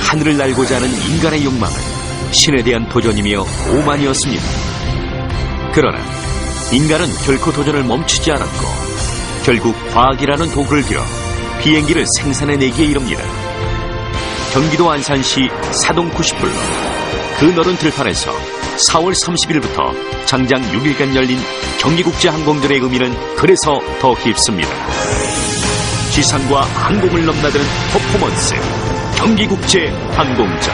하늘을 날고자 하는 인간의 욕망은 신에 대한 도전이며 오만이었습니다. 그러나 인간은 결코 도전을 멈추지 않았고 결국 과학이라는 도구를 들여 비행기를 생산해내기에 이릅니다. 경기도 안산시 사동 90불로 그 넓은 들판에서 4월 30일부터 장장 6일간 열린 경기국제항공들의 의미는 그래서 더 깊습니다. 지상과 항공을 넘나드는 퍼포먼스 경기국제 항공전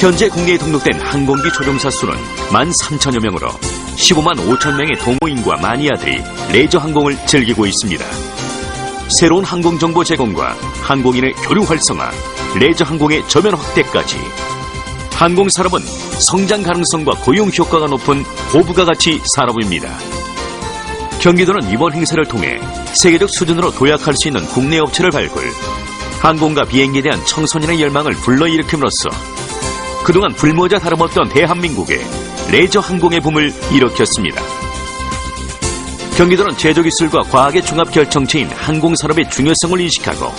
현재 국내에 등록된 항공기 조종사 수는 13,000여 명으로 15만 5천 명의 동호인과 마니아들이 레저 항공을 즐기고 있습니다. 새로운 항공 정보 제공과 항공인의 교류 활성화, 레저 항공의 저변 확대까지 항공 산업은 성장 가능성과 고용 효과가 높은 고부가 가치 산업입니다. 경기도는 이번 행사를 통해 세계적 수준으로 도약할 수 있는 국내 업체를 발굴, 항공과 비행기에 대한 청소년의 열망을 불러일으킴으로써 그동안 불모자 다름없던 대한민국의 레저 항공의 붐을 일으켰습니다. 경기도는 제조기술과 과학의 종합 결정체인 항공산업의 중요성을 인식하고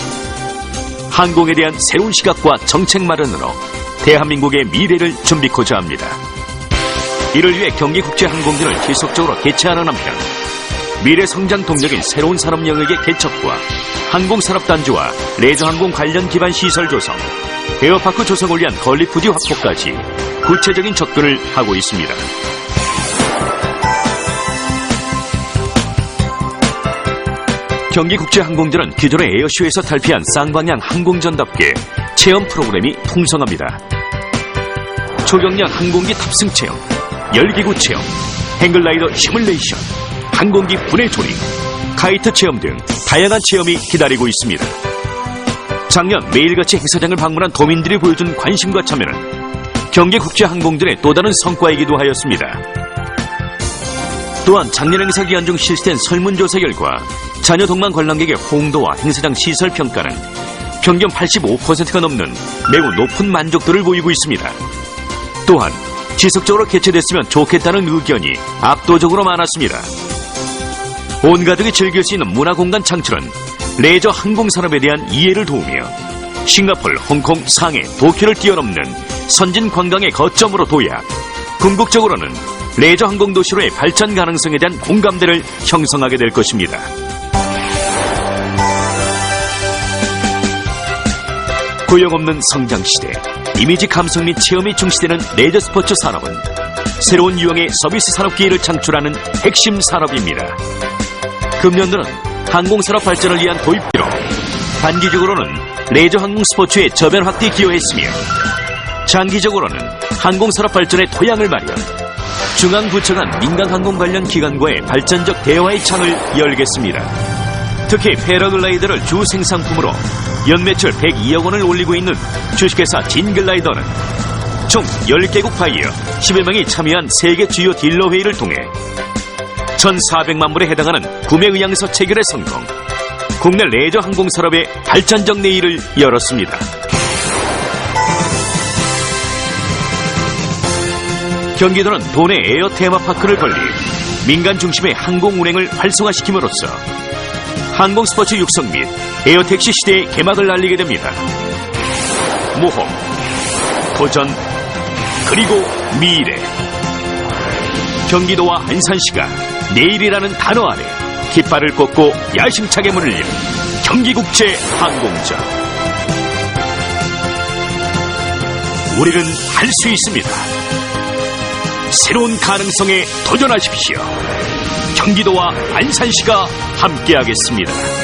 항공에 대한 새로운 시각과 정책 마련으로 대한민국의 미래를 준비코자 합니다. 이를 위해 경기국제항공진을 지속적으로 개최하는 한편 미래 성장 동력인 새로운 산업 영역의 개척과 항공산업단지와 레저항공 관련 기반 시설 조성, 에어파크 조성을 위한 건립부지 확보까지 구체적인 접근을 하고 있습니다. 경기국제항공들은 기존의 에어쇼에서 탈피한 쌍방향 항공전답게 체험 프로그램이 풍성합니다. 초경량 항공기 탑승 체험, 열기구 체험, 행글라이더 시뮬레이션, 항공기 분해 조립, 카이트 체험 등 다양한 체험이 기다리고 있습니다. 작년 매일같이 행사장을 방문한 도민들이 보여준 관심과 참여는 경기국제항공들의 또 다른 성과이기도 하였습니다. 또한 작년 행사 기간 중 실시된 설문조사 결과 자녀 동만 관람객의 호응도와 행사장 시설 평가는 평균 85%가 넘는 매우 높은 만족도를 보이고 있습니다. 또한 지속적으로 개최됐으면 좋겠다는 의견이 압도적으로 많았습니다. 온 가족이 즐길 수 있는 문화공간 창출은 레저 항공산업에 대한 이해를 도우며 싱가폴, 홍콩, 상해, 도쿄를 뛰어넘는 선진 관광의 거점으로 도약, 궁극적으로는 레저 항공 도시로의 발전 가능성에 대한 공감대를 형성하게 될 것입니다. 고용 없는 성장 시대, 이미지 감성 및 체험이 중시되는 레저 스포츠 산업은 새로운 유형의 서비스 산업 기회를 창출하는 핵심 산업입니다. 금년도는 항공산업 발전을 위한 도입비로 단기적으로는 레저 항공 스포츠의 저변 확대에 기여했으며 장기적으로는 항공산업 발전의 토양을 마련 중앙부처 간 민간항공 관련 기관과의 발전적 대화의 창을 열겠습니다. 특히 패러글라이더를 주 생산품으로 연매출 102억 원을 올리고 있는 주식회사 진글라이더는 총 10개국 바이어 11명이 참여한 세계 주요 딜러 회의를 통해 1,400만 불에 해당하는 구매 의향서 체결에 성공. 국내 레저 항공 산업의 발전적 내일을 열었습니다. 경기도는 도내 에어 테마파크를 건립 민간 중심의 항공 운행을 활성화시킴으로써 항공 스포츠 육성 및 에어 택시 시대의 개막을 알리게 됩니다. 모험, 도전, 그리고 미래. 경기도와 안산시가 내일이라는 단어 아래 깃발을 꽂고 야심차게 문을 연 경기국제 항공전. 우리는 할 수 있습니다. 새로운 가능성에 도전하십시오. 경기도와 안산시가 함께하겠습니다.